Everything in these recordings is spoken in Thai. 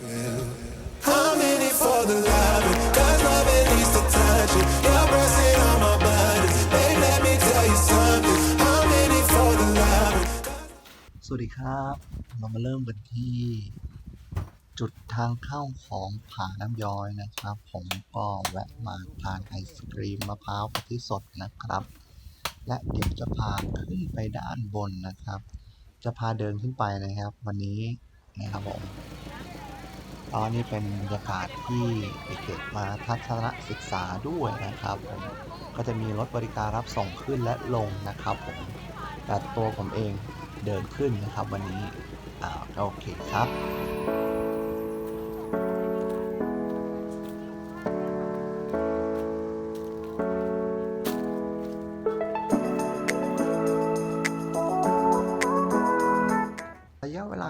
I'm in it for the love, cause nothing needs to touch it. Your breath it on my buttons, babe, let me tell you something. I'm in it for the love. สวัสดีครับ เรามาเริ่มกันที่ จุดทางเข้าของผาน้ำย้อยนะครับ ผมก็แวะมาทานไอศกรีมมะพร้าวกะทิสดนะครับ และเดี๋ยวจะพาขึ้นไปด้านบนนะครับ จะพาเดินขึ้นไปนะครับ วันนี้นะครับผม ตอนนี้เป็นบรรยากาศที่เด็กๆมาทัศนศึกษาด้วยนะครับผมก็จะมีรถบริการรับส่งขึ้นและลงนะครับผมแต่ตัวผมเองเดินขึ้นนะครับ วันนี้อ่าโอเคครับ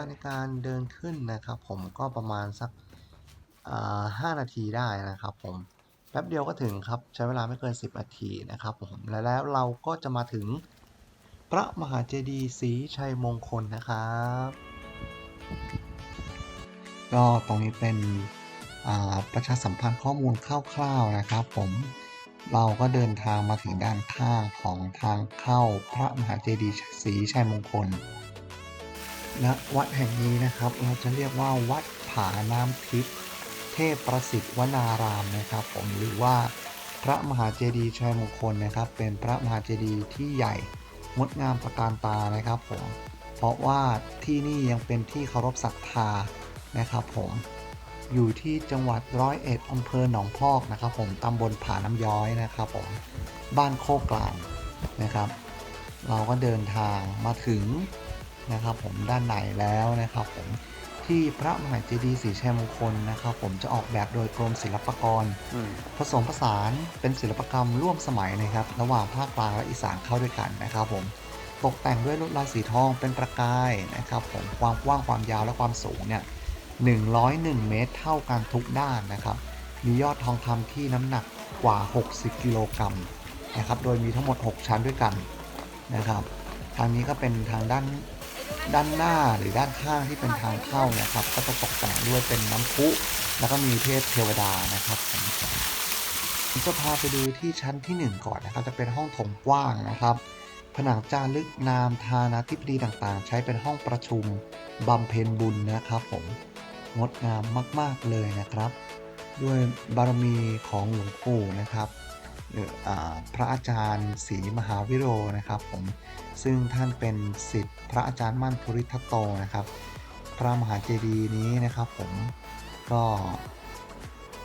ในการเดินขึ้นนะครับ ผมก็ประมาณสักห้านาทีได้นะครับ ผมแป๊บเดียวก็ถึงครับใช้เวลาไม่เกิน 10นาทีนะครับ ผมและแล้วเราก็จะมาถึงพระมหาเจดีย์ศรีชัยมงคลนะครับก็ตรงนี้เป็นประชาสัมพันธ์ข้อมูลคร่าวๆนะครับ ผมเราก็เดินทางมาถึงด้านข้างของทางเข้าพระมหาเจดีย์ศรีชัยมงคล ณวัดแห่งนี้นะครับ เราจะเรียกว่าวัดผาน้ำทิพย์เทพประสิทธิ์วนารามนะครับ ผมหรือว่าพระมหาเจดีย์ชัยมงคลนะครับ เป็นพระมหาเจดีย์ที่ใหญ่งดงามตระการตานะครับผมเพราะว่าที่นี่ยังเป็นที่เคารพศรัทธานะครับ ผมอยู่ที่จังหวัดร้อยเอ็ดอำเภอหนองพอกนะครับ ผมตำบลผาน้ำย้อยนะครับ ผมบ้านโคกกลางนะครับ เราก็เดินทางมาถึง นะครับผมด้านในแล้วนะครับผมที่พระมหาเจดีย์ศรีชัยมงคลนะครับ ผมจะออกแบบโดยกรมศิลปากร ผสมผสานเป็นศิลปกรรมร่วมสมัยนะครับ ระหว่างภาคกลางและอีสานเข้าด้วยกันนะครับ ผมตกแต่งด้วยลวดลายสีทองเป็นประกายนะครับ ผมความกว้างความยาวและความสูงเนี่ย101 เมตรเท่ากันทุกด้านนะครับ มียอดทองคำที่น้ำหนักกว่า 60 กิโลกรัมนะครับ โดยมีทั้งหมด 6 ชั้นด้วยกันนะครับ ทางนี้ก็เป็นทางด้าน ด้านหน้าหรือด้านข้างที่เป็นทางเข้านะครับ ก็จะตกแต่งด้วยเป็นน้ำพุแล้วก็มีเทพเทวดานะครับผมผมจะพาไปดูที่ชั้นที่ 1 ก่อนนะครับ จะเป็นห้องถงกว้างนะครับ ผนังจารึกนามทานาธิบดีต่างๆ ใช้เป็นห้องประชุมบำเพ็ญบุญนะครับ ผมงดงามมาก ๆเลยนะครับ ด้วยบารมีของหลวงปู่นะครับ พระอาจารย์ศรีมหาวิโรนะครับผมซึ่งท่านเป็นสิทธิ์พระอาจารย์มั่นภูริทัตโตนะครับ พระมหาเจดีย์นี้นะครับผมก็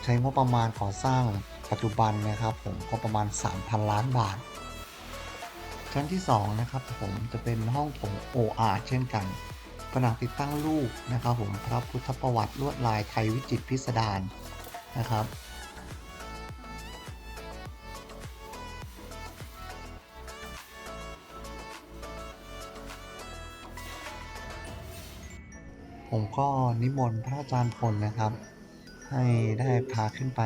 ใช้งบประมาณก่อสร้างปัจจุบันนะครับผมก็ประมาณ 3,000 ล้านบาท ชั้นที่ 2 นะครับผมจะเป็นห้องโถง OR เช่นกันผนังติดตั้งรูปนะครับผมพระพุทธประวัติลวดลายไทยวิจิตพิสดารนะครับ ผมก็นิมนต์พระอาจารย์พลนะครับ ให้ได้พาขึ้นไป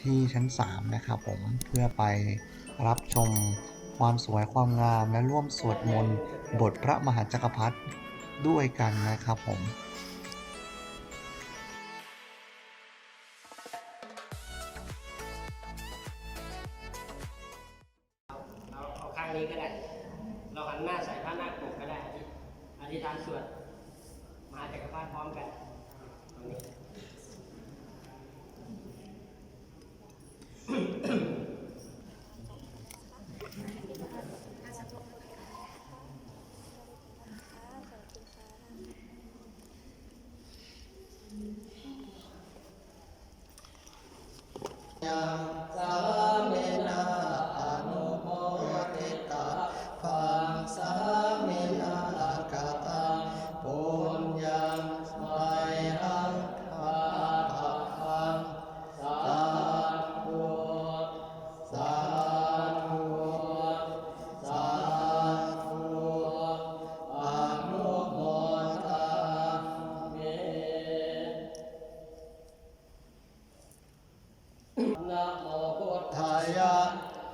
ที่ชั้น 3 นะครับผมเพื่อไปรับชมความสวยความงามและร่วมสวดมนต์บทพระมหาจักรพรรดิด้วยกันนะครับผมเอาเอาข้างนี้ก็ได้ เราหันหน้าใส่ผ้าหน้าปกก็ได้อธิษฐานสวด มาจักรพรรดิพร้อมกันตรงนี้ส นะโมพุทธายะ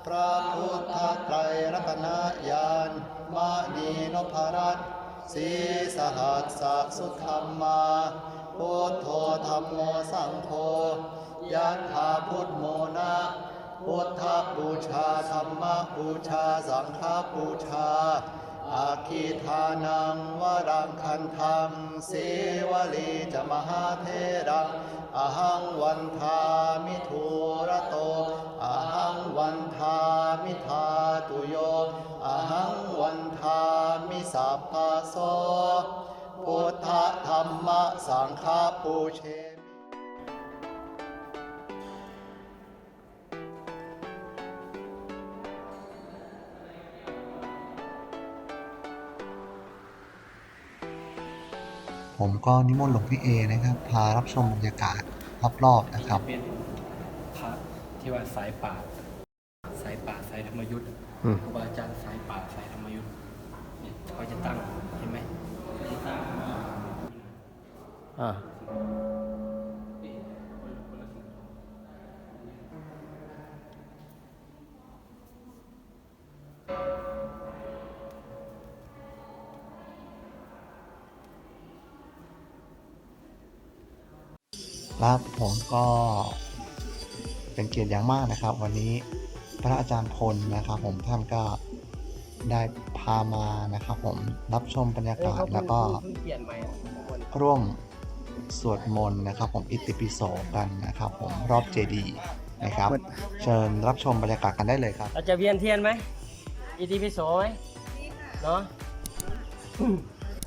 พระพุทธไตรรัตนญาณมณีนพรัตน์สีสหัสสะสุธรรมาพุทโธธรรมโมสังโฆยัตถาพุทโมนะพุทธบูชาธรรมบูชาสังฆบูชา อาคีทานังวรังคันธังเสวลีจะมหาเทรังอหังวันทามิทูระโตอหังวันทามิทาตุโยอหังวันทามิสัพพะโสพุทธธรรมสังฆปูเช ผมก็นิมนต์หลวงพี่เอนะครับ พารับชมบรรยากาศรอบๆนะครับ เป็นพระที่ว่าสายป่าบสายป่าบสายธรรมยุทธ์ครูบาอาจารย์สายป่าบสายธรรมยุทธ์เนี่ยเขาจะตั้งเห็นไหมเขาจะตั้งอ่า ครับผมก็เป็นเกียรติอย่างมากนะครับ วันนี้พระอาจารย์พลนะครับ ผมท่านก็ได้พามานะครับ ผมรับชมบรรยากาศแล้วก็เพิ่งเปลี่ยนใหม่อะข้างบนร่วมสวดมนต์นะครับ ผมอิติปิโสกันนะครับ ผมรอบเจดีย์นะครับ เชิญรับชมบรรยากาศกันได้เลยครับเราจะเวียนเทียนไหมอิติปิโสไหมเนาะ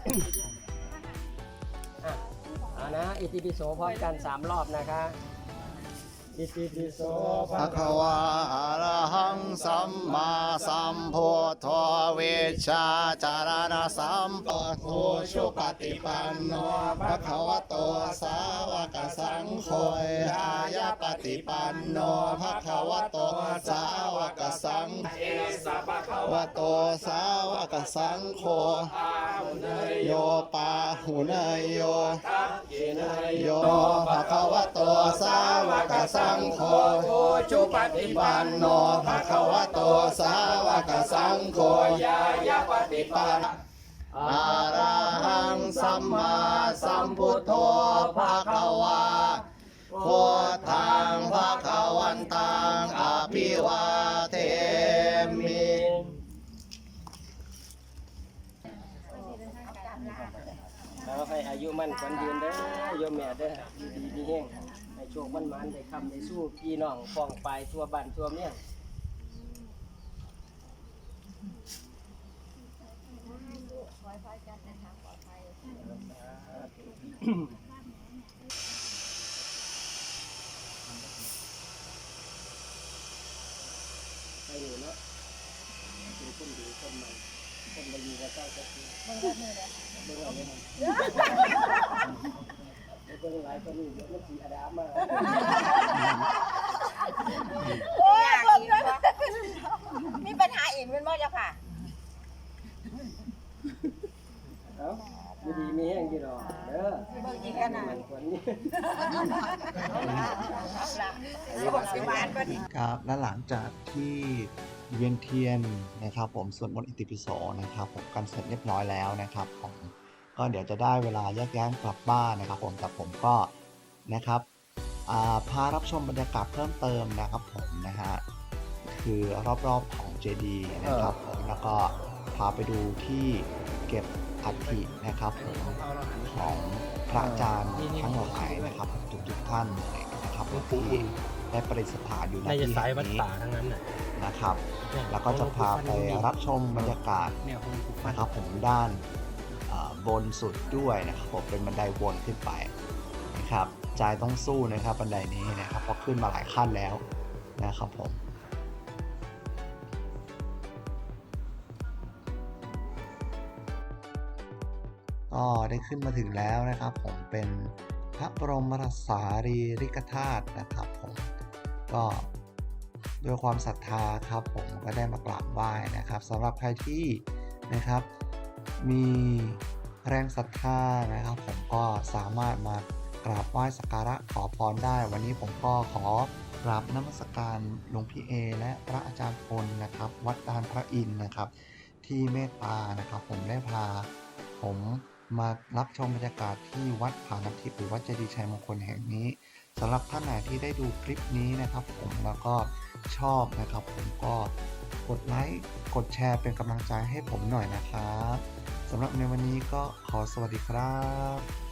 อะเอา นะอิติปิโสพร้อมกันสามรอบนะคะ อิติปิโสภะคะวะอะระหังสัมมาสัมพุทโธเวชชาจารณะสัมปะโทชุปฏิปันโนภะคะวะโตสาวกสังโฆอายะปฏิปันโนภะคะวะโตสาวกสังเอสะภะคะวะโตสาวกสังโฆโยปาหุเนยโยโยภะคะวะโตสาวกสังังโฆโจุปฏิปันโนภะคะวะโตสาวกสังโฆยายะปฏิปันอาระหังสัมมาสัมพุทโธภะคะวาพุทธังภะคะวันตังอภิวาเทมิแล้วให้อายุมั่นขวัญยืนเด้อโยมแม่เด้อดีดีแห้ง ให้โชคมั่นมันได้คำได้สู้พี่น้องฟ้องไปทั่วบ้านทั่วเมียงไปอยู่เนาะเป็นคนดีคนใหม่คนมาอยู่กับเจ้าก็คือเบิ่งแบบนี้เลยเบิ่งอะไรมัน เบิ่งหลายคนนี่เดี๋ยวมันสีอดามมาโอ้ยเบิ่งด้วยมีปัญหาอีกเป็นบ่เจ้าค่ะ เอ้าดีดีมีแห้งกี่ดอกเด้อเบิ่งอีกขนาดมันควรนี่เอาละสวัสดิบาลบ่ดีครับและหลังจากที่เวียนเทียนนะครับผมสวดมนต์อิติปิโสนะครับผมกันเสร็จเรียบร้อยแล้วนะครับผม ก็เดี๋ยวจะได้เวลาแยกย้ายกลับบ้านนะครับผมแต่ผมก็นะครับาพารับชมบรรยากาศเพิ่มเติมนะครับผมนะฮะคือรอบๆของเจดีย์นะครับผมแล้วก็พาไปดูที่เก็บอัฐินะครับผมของพระอาจารย์ทั้งหลายนะครับทุกๆท่านเลยนะครับที่ได้ประดิษฐานอยู่ณน่าจะที่แห่งนี้นะครับ แล้วก็จะพาไปรับชมบรรยากาศนะครับผมด้าน บนสุดด้วยนะครับผมเป็นบันไดวนขึ้นไปนะครับใจต้องสู้นะครับบันไดนี้นะครับเพราะขึ้นมาหลายขั้นแล้วนะครับผมก็ได้ขึ้นมาถึงแล้วนะครับผมเป็นพระบรมสารีริกธาตุนะครับผมก็ด้วยความศรัทธาครับผมก็ได้มากราบไหว้นะครับสำหรับใครที่นะครับมี แรงศรัทธานะครับ ผมก็สามารถมากราบไหว้สักการะขอพรได้ วันนี้ผมก็ขอกราบนมัสการหลวงพี่เอ และพระอาจารย์พลนะครับ วัดดานพระอินนะครับ ที่เมตตานะครับ ผมได้พา ผมมารับชมบรรยากาศที่วัดผาน้ำทิพย์หรือวัดเจดีย์ชัยมงคลแห่งนี้สำหรับท่านไหนที่ได้ดูคลิปนี้นะครับ ผมแล้วก็ชอบนะครับ ผมก็กดไลค์กดแชร์เป็นกำลังใจให้ผมหน่อยนะครับสำหรับในวันนี้ก็ขอสวัสดีครับ